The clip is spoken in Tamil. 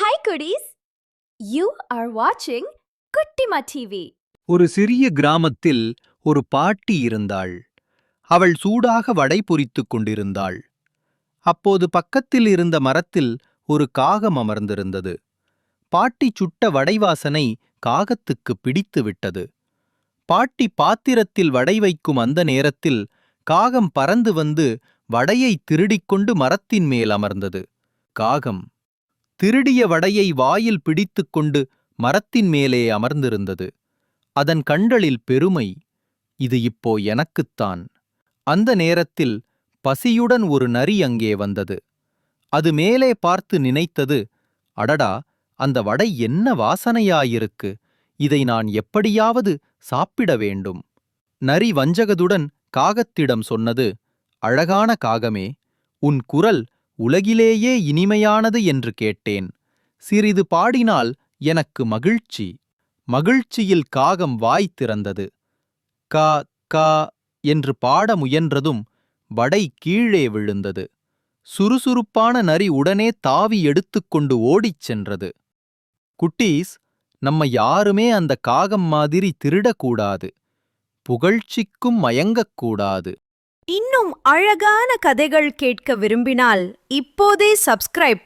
ஹாய் குடீஸ் யூ ஆர் வாட்சிங் குட்டிமா டிவி ஒரு சிறிய கிராமத்தில் ஒரு பாட்டி இருந்தாள். அவள் சூடாக வடை பொரித்துக் கொண்டிருந்தாள். அப்போது பக்கத்தில் இருந்த மரத்தில் ஒரு காகம் அமர்ந்திருந்தது. பாட்டி சுட்ட வடை வாசனை காகத்துக்கு பிடித்து விட்டது. பாட்டி பாத்திரத்தில் வடை வைக்கும் அந்த நேரத்தில் காகம் பறந்து வந்து வடையை திருடிக்கொண்டு மரத்தின் மேல் அமர்ந்தது. காகம் திருடிய வடையை வாயில் பிடித்துக்கொண்டு மரத்தின் மேலே அமர்ந்திருந்தது. அதன் கண்களில் பெருமை இது இப்போ எனக்குத்தான் அந்த நேரத்தில் பசியுடன் ஒரு நரி அங்கே வந்தது. அது மேலே பார்த்து நினைத்தது அடடா அந்த வடை என்ன வாசனையாயிருக்கு. இதை நான் எப்படியாவது சாப்பிட வேண்டும். நரி வஞ்சகதுடன் காகத்திடம் சொன்னது அழகான காகமே உன் குரல் உலகிலேயே இனிமையானது என்று கேட்டேன். சிறிது பாடினால் எனக்கு மகிழ்ச்சி. மகிழ்ச்சியில் காகம் வாய் திறந்தது. கா கா என்று பாட முயன்றதும் வடை கீழே விழுந்தது. சுறுசுறுப்பான நரி உடனே தாவி எடுத்துக்கொண்டு ஓடிச் சென்றது. குட்டீஸ் நம்ம யாருமே அந்த காகம் மாதிரி திருடக்கூடாது. புகழ்ச்சிக்கும் மயங்கக்கூடாது. இன்னும் அழகான கதைகள் கேட்க விரும்பினால் இப்போதே சப்ஸ்கிரைப்